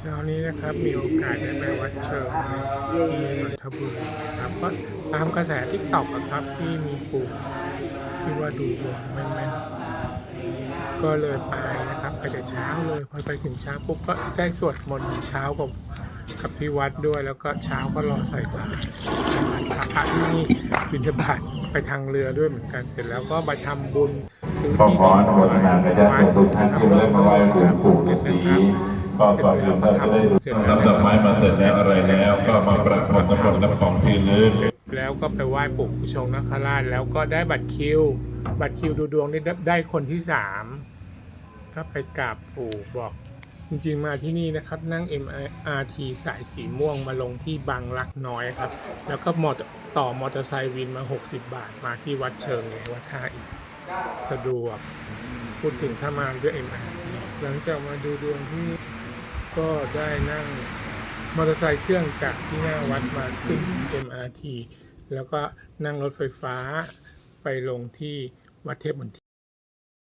เช้านี้นะครับมีโอกาสได้ไปวัดเชิงที่นนทบุรีนะครับก็ตามกระแสทิกตอกครับที่มีปู่ที่ว่าดูดวงแม่นๆก็เลยไปนะครับไปแต่เช้าเลยพอไปถึงเช้าปุ๊บก็ได้สวดมนต์เช้ากับกับที่วัดด้วยแล้วก็เช้าก็รอใส่บาตรพระที่นี่บิณฑบาตไปทางเรือด้วยเหมือนกันเสร็จแล้วก็ไปทำบุญซื้อที่ขออนุโมทนากับญาติโยมทุกท่านที่ได้มาไหว้หลวงปู่ฤาษี ก็ก่อนอื่นเราจะได้ดูนำดอกไม้มาเสร็จแล้วอะไรแล้ว ก็มาประพรมน้ำมนต์น้ำของทีลึกแล้วก็ไปไหว้ปู่ผู้ชงนคราชแล้วก็ได้บัตรคิว บัตรคิวดูดวงได้ได้คนที่สามก็ไปกราบปู่บอกจริงๆมาที่นี่นะครับนั่ง MRT สายสีม่วงมาลงที่บางรักน้อยครับ แล้วก็มอเตอร์ต่อมอเตอร์ไซค์วินมา 60 บาท มาที่วัดเชิงเลยวัดท่าอีกสะดวกพูดถึงถ้ามาด้วย MRT หลังจากมาดูดวงที่นี่ ก็ได้นั่งมอเตอร์ไซค์เครื่องจากที่หน้าวัดมาขึ้น MRT แล้วก็นั่งรถไฟฟ้าไปลงที่วัดเทพมนเทียน